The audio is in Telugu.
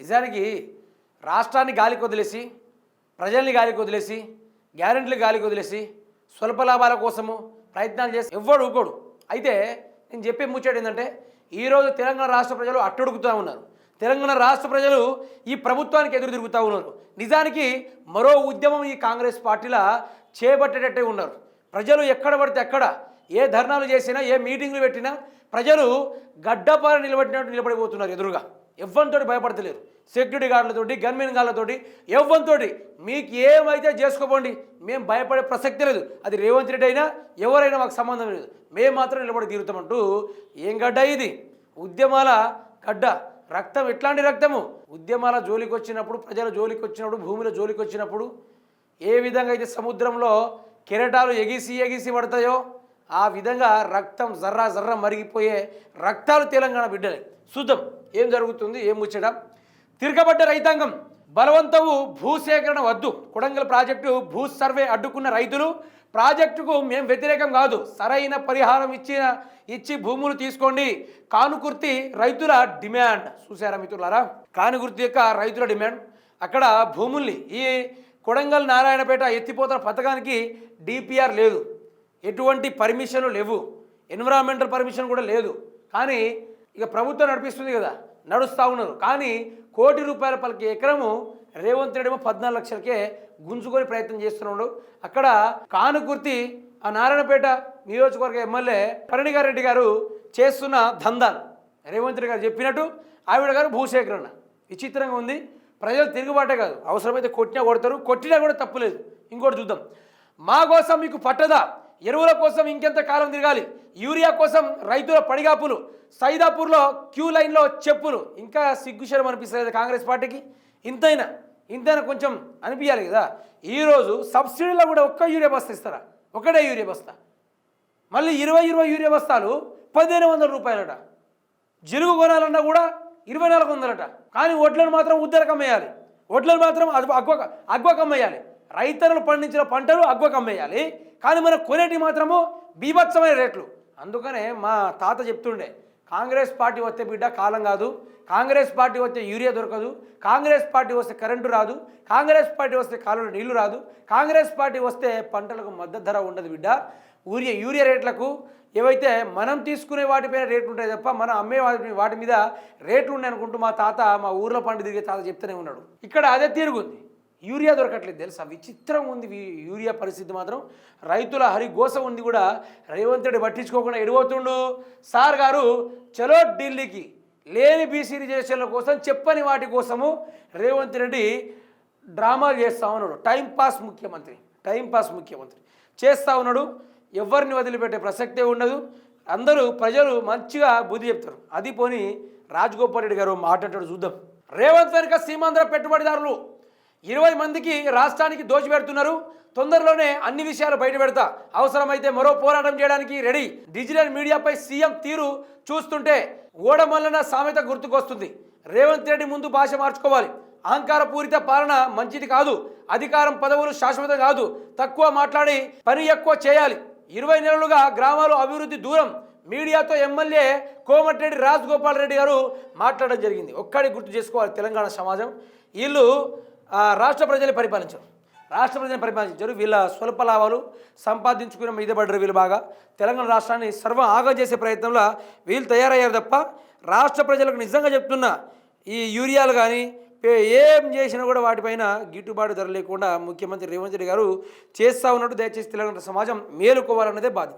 నిజానికి రాష్ట్రాన్ని గాలికి వదిలేసి ప్రజల్ని గాలికి వదిలేసి గ్యారెంటీలు గాలికి వదిలేసి స్వల్ప లాభాల కోసము ప్రయత్నాలు చేసి ఎవ్వడు ఊకోడు. అయితే నేను చెప్పే ముచ్చాడు ఏంటంటే ఈరోజు తెలంగాణ రాష్ట్ర ప్రజలు అట్టడుగుతూ ఉన్నారు. తెలంగాణ రాష్ట్ర ప్రజలు ఈ ప్రభుత్వానికి ఎదురు తిరుగుతూ ఉన్నారు. నిజానికి మరో ఉద్యమం ఈ కాంగ్రెస్ పార్టీలా చేపట్టేటట్టే ఉన్నారు. ప్రజలు ఎక్కడ పడితే ఎక్కడ ఏ ధర్నాలు చేసినా ఏ మీటింగ్లు పెట్టినా ప్రజలు గడ్డపార నిలబడినట్టు నిలబడిపోతున్నారు ఎదురుగా. ఎవ్వరితోటి భయపడతలేరు. సెక్యూరిటీ గార్డులతోటి గన్మెన్ గార్డులతోటి ఎవ్వరితోటి మీకు ఏమైతే చేసుకోపోండి మేము భయపడే ప్రసక్తి లేదు. అది రేవంత్ రెడ్డి అయినా ఎవరైనా మాకు సంబంధం లేదు. మేము మాత్రం నిలబడి తీరుతామంటూ ఏం గడ్డ ఇది? ఉద్యమాల గడ్డ. రక్తం ఎట్లాంటి రక్తము? ఉద్యమాల జోలికి వచ్చినప్పుడు ప్రజల జోలికి వచ్చినప్పుడు భూమిలో జోలికి వచ్చినప్పుడు ఏ విధంగా అయితే సముద్రంలో కెరటాలు ఎగిసి ఎగిసి పడతాయో ఆ విధంగా రక్తం జర్రా జర్రా మరిగిపోయే రక్తాలు తెలంగాణ బిడ్డలే. చూద్దాం. ఏం జరుగుతుంది? ఏం ముచ్చట? తిరగబడ్డ రైతాంగం బలవంతవు భూసేకరణ వద్దు. కొడంగల్ ప్రాజెక్టు భూ సర్వే అడ్డుకున్న రైతులు ప్రాజెక్టుకు మేము వ్యతిరేకం కాదు. సరైన పరిహారం ఇచ్చిన ఇచ్చి భూములు తీసుకోండి. కానుకుర్తి రైతుల డిమాండ్. చూసారా మిత్రులారా? కానుకుర్తి యొక్క రైతుల డిమాండ్. అక్కడ భూముల్ని ఈ కొడంగల్ నారాయణపేట ఎత్తిపోతల పథకానికి డిపిఆర్ లేదు. ఎటువంటి పర్మిషన్లు లేవు. ఎన్విరాన్మెంటల్ పర్మిషన్ కూడా లేదు. కానీ ఇక ప్రభుత్వం నడిపిస్తుంది కదా నడుస్తూ ఉన్నారు. కానీ కోటి రూపాయల పలికి ఎకరము రేవంత్ రెడ్డి ఏమో పద్నాలుగు లక్షలకే గుంజుకొని ప్రయత్నం చేస్తున్నాడు. అక్కడ కానుకుర్తి ఆ నారాయణపేట నియోజకవర్గ ఎమ్మెల్యే పరణిగారెడ్డి గారు చేస్తున్న దందాలు. రేవంత్ రెడ్డి గారు చెప్పినట్టు ఆవిడ గారు భూసేకరణ. విచిత్రంగా ఉంది. ప్రజలు తిరుగుబాటే కాదు. అవసరమైతే కొట్టినా కొడతారు కొట్టినా కూడా తప్పులేదు ఇంకోటి చూద్దాం. మా కోసం మీకు పట్టదా ఎరువుల కోసం ఇంకెంత కాలం తిరగాలి? యూరియా కోసం రైతుల పడిగాపులు సైదాపూర్లో క్యూ లైన్లో చెప్పులు. ఇంకా సిగ్గుశరం అనిపిస్తుంది కాంగ్రెస్ పార్టీకి. ఇంతైనా ఇంతైనా కొంచెం అనిపించాలి కదా? ఈరోజు సబ్సిడీలో కూడా ఒక్క యూరియా బస్తా ఇస్తారా? ఒకటే యూరియా బస్తా. మళ్ళీ ఇరవై ఇరవై యూరియా బస్తాలు పదిహేను వందల రూపాయలట. జిలుగు కొనాలన్నా కూడా ఇరవై నాలుగు వందలట. కానీ వడ్లను మాత్రం ఉద్దరకమ్మేయాలి. అమ్మేయాలి వడ్లను మాత్రం అగ్వ అగ్వకమ్మేయాలి రైతన్నలు పండించిన పంటలు అగ్వకు అమ్మేయాలి. కానీ మనం కొనేటి మాత్రము బీభత్సమైన రేట్లు. అందుకనే మా తాత చెప్తుండే కాంగ్రెస్ పార్టీ వస్తే బిడ్డ కాలం కాదు. కాంగ్రెస్ పార్టీ వస్తే యూరియా దొరకదు. కాంగ్రెస్ పార్టీ వస్తే కరెంటు రాదు. కాంగ్రెస్ పార్టీ వస్తే కాలంలో నీళ్ళు రాదు. కాంగ్రెస్ పార్టీ వస్తే పంటలకు మద్దతు ధర ఉండదు బిడ్డ. యూరియా యూరియా రేట్లకు ఏవైతే మనం తీసుకునే వాటిపైన రేట్లు ఉంటాయి తప్ప మనం అమ్మే వాటి వాటి మీద రేట్లు ఉన్నాయి అనుకుంటూ మా తాత మా ఊర్లో పండు తిరిగే తాత చెప్తూనే ఉన్నాడు. ఇక్కడ అదే తీరుగుంది. యూరియా దొరకట్లేదు తెలుసా? విచిత్రం ఉంది యూరియా పరిస్థితి మాత్రం. రైతుల హరిగోస ఉంది కూడా. రేవంత్ రెడ్డి పట్టించుకోకుండా ఎడిపోతుండు సార్ గారు చలో ఢిల్లీకి లేని బీసీ రిజర్వేషన్ల కోసం చెప్పని వాటి కోసము రేవంత్ రెడ్డి డ్రామాలు చేస్తా ఉన్నాడు. టైంపాస్ ముఖ్యమంత్రి. టైంపాస్ ముఖ్యమంత్రి. చేస్తా ఉన్నాడు. ఎవరిని వదిలిపెట్టే ప్రసక్తే ఉండదు. అందరూ ప్రజలు మంచిగా బుద్ధి చెప్తారు. అది పోని రాజగోపాల్ రెడ్డి గారు మాట్లాడాడు చూద్దాం. రేవంత్ వెనుక సీమాంధ్ర పెట్టుబడిదారులు? ఇరవై మందికి రాష్ట్రానికి దోచిపెడుతున్నారు తొందరలోనే అన్ని విషయాలు బయట పెడతా. అవసరమైతే మరో పోరాటం చేయడానికి రెడీ. డిజిటల్ మీడియాపై సీఎం తీరు చూస్తుంటే ఓడమల్లన సామెత గుర్తుకొస్తుంది. రేవంత్ రెడ్డి ముందు భాష మార్చుకోవాలి. అహంకార పూరిత పాలన మంచిది కాదు. అధికారం పదవులు శాశ్వతం కాదు. తక్కువ మాట్లాడి పని ఎక్కువ చేయాలి. ఇరవై నెలలుగా గ్రామాలు అభివృద్ధి దూరం. మీడియాతో ఎమ్మెల్యే కోమటిరెడ్డి రాజగోపాల్ రెడ్డి గారు మాట్లాడడం జరిగింది. ఒక్కడి గుర్తు చేసుకోవాలి తెలంగాణ సమాజం. వీళ్ళు రాష్ట్ర ప్రజలే పరిపాలించరు. రాష్ట్ర ప్రజలను పరిపాలించారు. వీళ్ళ స్వల్ప లాభాలు సంపాదించుకునే మీద పడ్డారు వీళ్ళు బాగా. తెలంగాణ రాష్ట్రాన్ని సర్వం ఆగం చేసే ప్రయత్నంలో వీళ్ళు తయారయ్యారు తప్ప రాష్ట్ర ప్రజలకు నిజంగా చెప్తున్నా ఈ యూరియాలు కానీ ఏం చేసినా కూడా వాటిపైన గిట్టుబాటు ధర లేకుండా ముఖ్యమంత్రి రేవంత్ రెడ్డి గారు చేస్తూ ఉన్నట్టు దయచేసి తెలంగాణ సమాజం మేలుకోవాలన్నదే బాధ్యత.